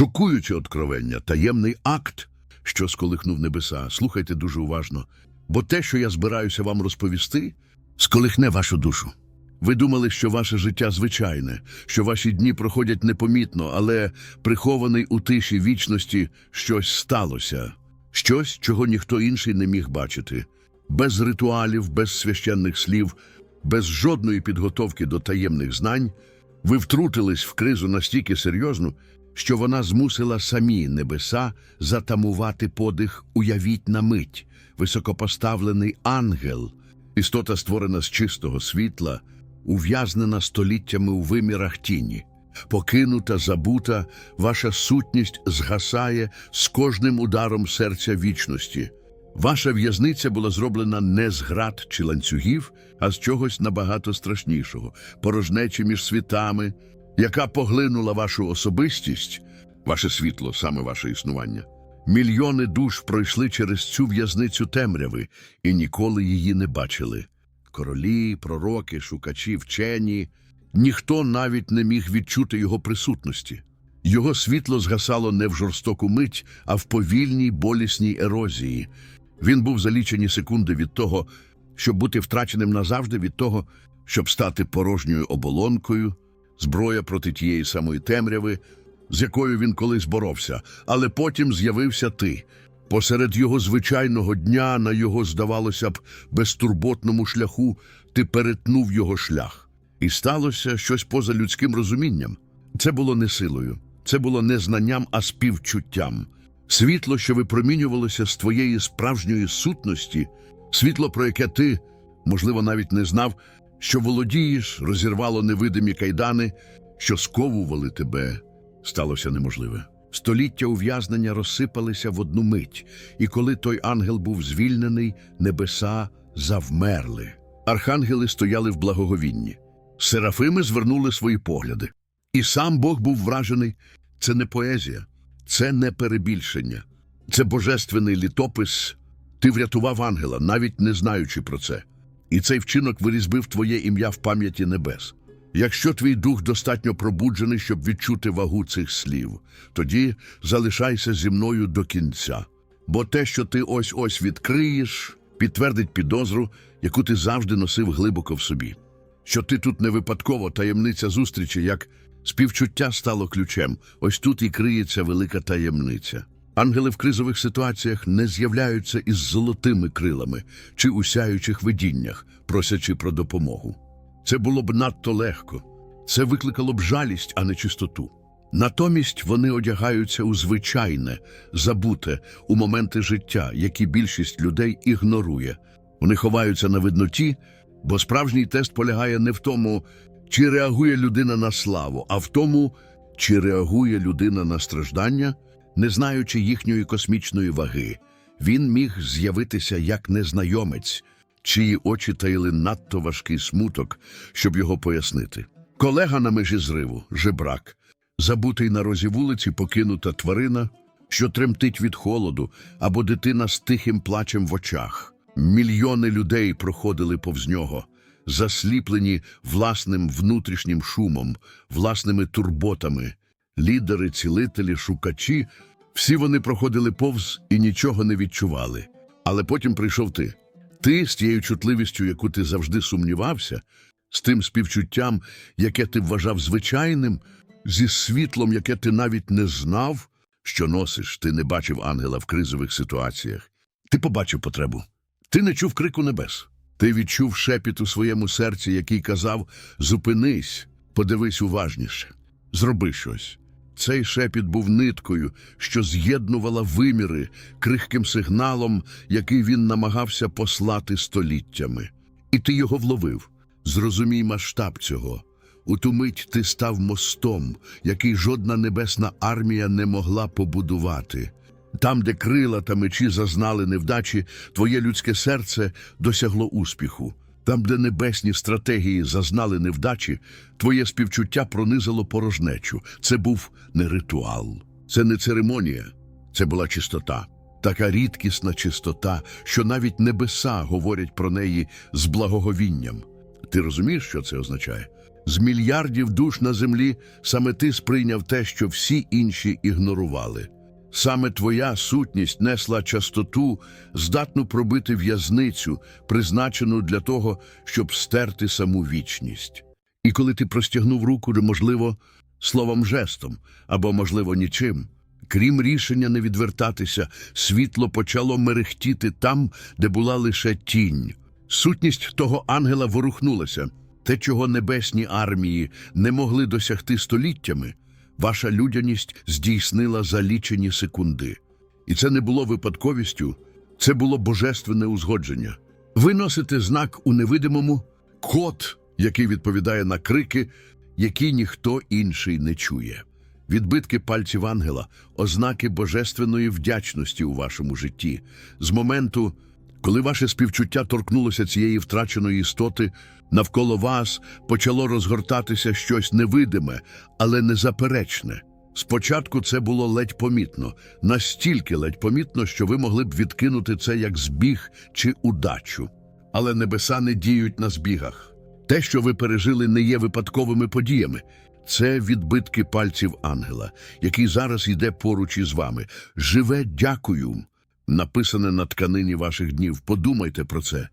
Шокуюче откровення, таємний акт, що сколихнув небеса. Слухайте дуже уважно, бо те, що я збираюся вам розповісти, сколихне вашу душу. Ви думали, що ваше життя звичайне, що ваші дні проходять непомітно, але прихований у тиші вічності щось сталося, щось, чого ніхто інший не міг бачити. Без ритуалів, без священних слів, без жодної підготовки до таємних знань, ви втрутились в кризу настільки серйозну, що вона змусила самі небеса затамувати подих уявіть на мить, високопоставлений ангел, істота створена з чистого світла, ув'язнена століттями у вимірах тіні. Покинута, забута, ваша сутність згасає з кожним ударом серця вічності. Ваша в'язниця була зроблена не з град чи ланцюгів, а з чогось набагато страшнішого, порожнечі між світами, яка поглинула вашу особистість, ваше світло, саме ваше існування. Мільйони душ пройшли через цю в'язницю темряви і ніколи її не бачили. Королі, пророки, шукачі, вчені. Ніхто навіть не міг відчути його присутності. Його світло згасало не в жорстоку мить, а в повільній болісній ерозії. Він був за лічені секунди від того, щоб бути втраченим назавжди, від того, щоб стати порожньою оболонкою, зброя проти тієї самої темряви, з якою він колись боровся, але потім з'явився ти. Посеред його звичайного дня, на його, здавалося б, безтурботному шляху, ти перетнув його шлях. І сталося щось поза людським розумінням. Це було не силою, це було не знанням, а співчуттям. Світло, що випромінювалося з твоєї справжньої сутності, світло, про яке ти, можливо, навіть не знав, що володієш, розірвало невидимі кайдани, що сковували тебе, сталося неможливе. Століття ув'язнення розсипалися в одну мить, і коли той ангел був звільнений, небеса завмерли. Архангели стояли в благоговінні. Серафими звернули свої погляди. І сам Бог був вражений. Це не поезія, це не перебільшення, це божественний літопис. Ти врятував ангела, навіть не знаючи про це. І цей вчинок вирізбив твоє ім'я в пам'яті небес. Якщо твій дух достатньо пробуджений, щоб відчути вагу цих слів, тоді залишайся зі мною до кінця. Бо те, що ти ось ось відкриєш, підтвердить підозру, яку ти завжди носив глибоко в собі. Що ти тут не випадково таємниця зустрічі, як співчуття стало ключем. Ось тут і криється велика таємниця. Ангели в кризових ситуаціях не з'являються із золотими крилами чи у сяючих видіннях, просячи про допомогу. Це було б надто легко. Це викликало б жалість, а не чистоту. Натомість вони одягаються у звичайне, забуте, у моменти життя, які більшість людей ігнорує. Вони ховаються на видноті, бо справжній тест полягає не в тому, чи реагує людина на славу, а в тому, чи реагує людина на страждання, не знаючи їхньої космічної ваги. Він міг з'явитися як незнайомець, чиї очі таїли надто важкий смуток, щоб його пояснити. Колега на межі зриву, жебрак, забутий на розі вулиці, покинута тварина, що тремтить від холоду, або дитина з тихим плачем в очах. Мільйони людей проходили повз нього, засліплені власним внутрішнім шумом, власними турботами. Лідери, цілителі, шукачі всі вони проходили повз і нічого не відчували. Але потім прийшов ти. Ти з тією чутливістю, яку ти завжди сумнівався, з тим співчуттям, яке ти вважав звичайним, зі світлом, яке ти навіть не знав, що носиш, ти не бачив ангела в кризових ситуаціях. Ти побачив потребу. Ти не чув крику небес. Ти відчув шепіт у своєму серці, який казав: Зупинись, подивись уважніше, зроби щось. Цей шепіт був ниткою, що з'єднувала виміри крихким сигналом, який він намагався послати століттями. І ти його вловив. Зрозумій масштаб цього. У ту мить ти став мостом, який жодна небесна армія не могла побудувати. Там, де крила та мечі зазнали невдачі, твоє людське серце досягло успіху. Там, де небесні стратегії зазнали невдачі, твоє співчуття пронизало порожнечу. Це був не ритуал, це не церемонія, це була чистота. Така рідкісна чистота, що навіть небеса говорять про неї з благоговінням. Ти розумієш, що це означає? З мільярдів душ на землі саме ти сприйняв те, що всі інші ігнорували. Саме твоя сутність несла частоту, здатну пробити в'язницю, призначену для того, щоб стерти саму вічність. І коли ти простягнув руку, можливо, словом жестом або, можливо, нічим, крім рішення не відвертатися, світло почало мерехтіти там, де була лише тінь. Сутність того ангела ворухнулася. Те, чого небесні армії не могли досягти століттями, ваша людяність здійснила за лічені секунди. І це не було випадковістю, це було божественне узгодження. Ви носите знак у невидимому код, який відповідає на крики, які ніхто інший не чує. Відбитки пальців ангела, ознаки божественної вдячності у вашому житті. З моменту, коли ваше співчуття торкнулося цієї втраченої істоти, навколо вас почало розгортатися щось невидиме, але незаперечне. Спочатку це було ледь помітно, настільки ледь помітно, що ви могли б відкинути це як збіг чи удачу. Але небеса не діють на збігах. Те, що ви пережили, не є випадковими подіями. Це відбитки пальців ангела, який зараз йде поруч із вами. Живе дякую, написане на тканині ваших днів. Подумайте про це.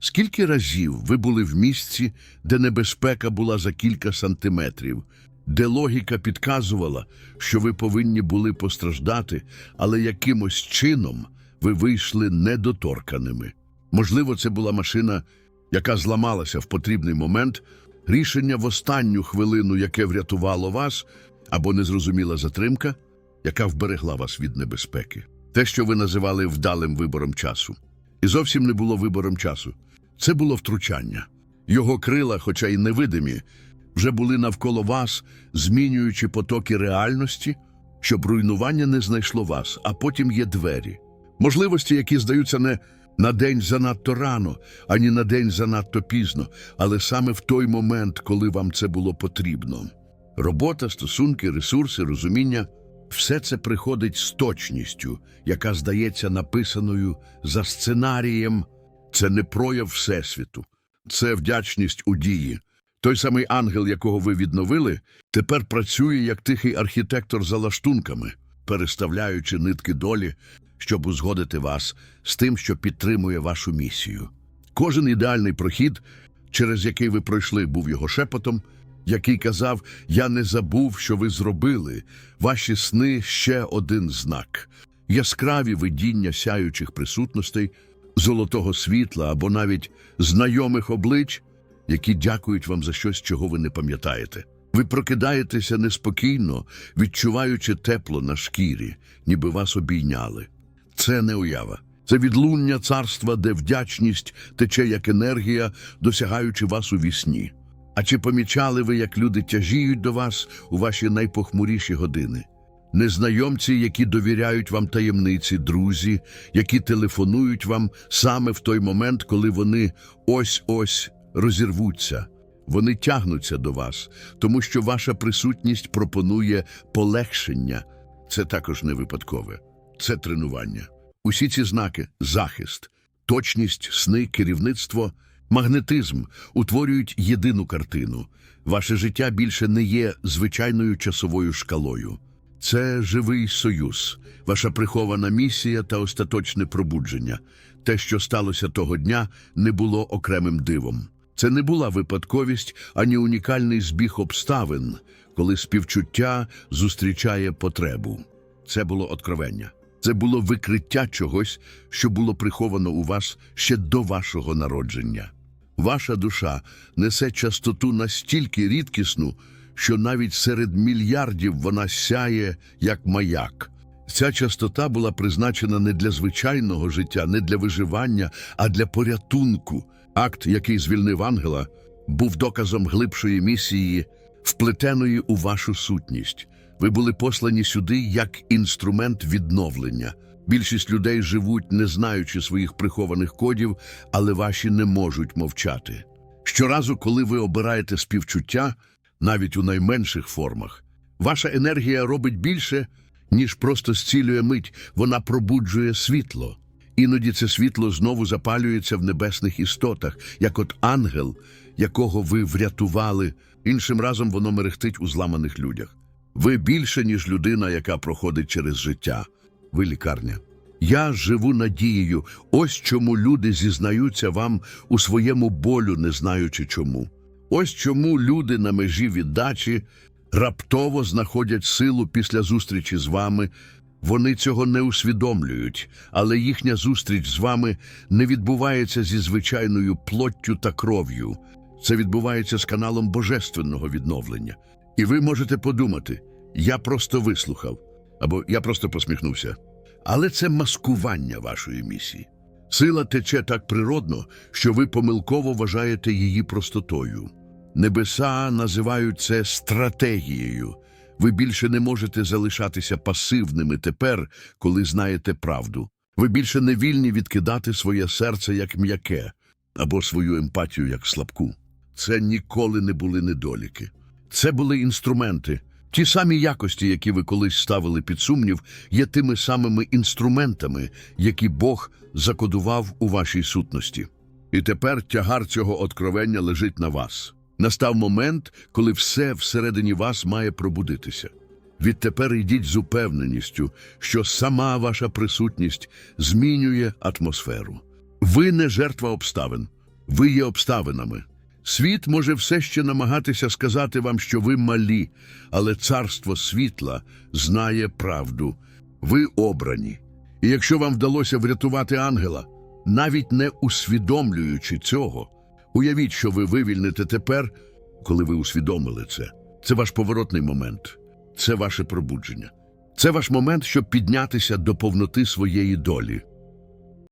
Скільки разів ви були в місці, де небезпека була за кілька сантиметрів, де логіка підказувала, що ви повинні були постраждати, але якимось чином ви вийшли недоторканими. Можливо, це була машина, яка зламалася в потрібний момент, рішення в останню хвилину, яке врятувало вас, або незрозуміла затримка, яка вберегла вас від небезпеки. Те, що ви називали вдалим вибором часу. І зовсім не було вибором часу. Це було втручання. Його крила, хоча й невидимі, вже були навколо вас, змінюючи потоки реальності, щоб руйнування не знайшло вас, а потім є двері. Можливості, які здаються не на день занадто рано, ані на день занадто пізно, але саме в той момент, коли вам це було потрібно. Робота, стосунки, ресурси, розуміння все це приходить з точністю, яка здається написаною за сценарієм. Це не прояв Всесвіту, це вдячність у дії. Той самий ангел, якого ви відновили, тепер працює як тихий архітектор за лаштунками, переставляючи нитки долі, щоб узгодити вас з тим, що підтримує вашу місію. Кожен ідеальний прохід, через який ви пройшли, був його шепотом, який казав: Я не забув, що ви зробили. Ваші сни ще один знак, яскраві видіння сяючих присутностей, золотого світла або навіть знайомих облич, які дякують вам за щось, чого ви не пам'ятаєте. Ви прокидаєтеся неспокійно, відчуваючи тепло на шкірі, ніби вас обійняли. Це не уява. Це відлуння царства, де вдячність тече як енергія, досягаючи вас у вісні. А чи помічали ви, як люди тяжіють до вас у ваші найпохмуріші години? Незнайомці, які довіряють вам таємниці, друзі, які телефонують вам саме в той момент, коли вони ось-ось розірвуться. Вони тягнуться до вас, тому що ваша присутність пропонує полегшення. Це також не випадкове, це тренування. Усі ці знаки захист, точність, сни, керівництво, магнетизм утворюють єдину картину. Ваше життя більше не є звичайною часовою шкалою. Це живий союз, ваша прихована місія та остаточне пробудження. Те, що сталося того дня, не було окремим дивом. Це не була випадковість ані унікальний збіг обставин, коли співчуття зустрічає потребу. Це було откровення. Це було викриття чогось, що було приховано у вас ще до вашого народження. Ваша душа несе частоту настільки рідкісну, що навіть серед мільярдів вона сяє як маяк. Ця частота була призначена не для звичайного життя, не для виживання, а для порятунку. Акт, який звільнив ангела, був доказом глибшої місії, вплетеної у вашу сутність. Ви були послані сюди як інструмент відновлення. Більшість людей живуть, не знаючи своїх прихованих кодів, але ваші не можуть мовчати. Щоразу, коли ви обираєте співчуття, навіть у найменших формах, ваша енергія робить більше, ніж просто зцілює мить, вона пробуджує світло. Іноді це світло знову запалюється в небесних істотах, як от ангел, якого ви врятували. Іншим разом воно мерехтить у зламаних людях. Ви більше, ніж людина, яка проходить через життя. Ви лікарня. Я живу надією. Ось чому люди зізнаються вам у своєму болю, не знаючи чому. Ось чому люди на межі віддачі раптово знаходять силу після зустрічі з вами. Вони цього не усвідомлюють, але їхня зустріч з вами не відбувається зі звичайною плоттю та кров'ю. Це відбувається з каналом божественного відновлення. І ви можете подумати, я просто вислухав, або я просто посміхнувся. Але це маскування вашої місії. Сила тече так природно, що ви помилково вважаєте її простотою. Небеса називають це стратегією. Ви більше не можете залишатися пасивними тепер, коли знаєте правду. Ви більше не вільні відкидати своє серце як м'яке або свою емпатію як слабку. Це ніколи не були недоліки. Це були інструменти. Ті самі якості, які ви колись ставили під сумнів, є тими самими інструментами, які Бог закодував у вашій сутності. І тепер тягар цього откровення лежить на вас. Настав момент, коли все всередині вас має пробудитися. Відтепер йдіть з упевненістю, що сама ваша присутність змінює атмосферу. Ви не жертва обставин, ви є обставинами. Світ може все ще намагатися сказати вам, що ви малі, але царство світла знає правду. Ви обрані. І якщо вам вдалося врятувати ангела, навіть не усвідомлюючи цього, уявіть, що ви вивільните тепер, коли ви усвідомили це. Це ваш поворотний момент, це ваше пробудження. Це ваш момент, щоб піднятися до повноти своєї долі.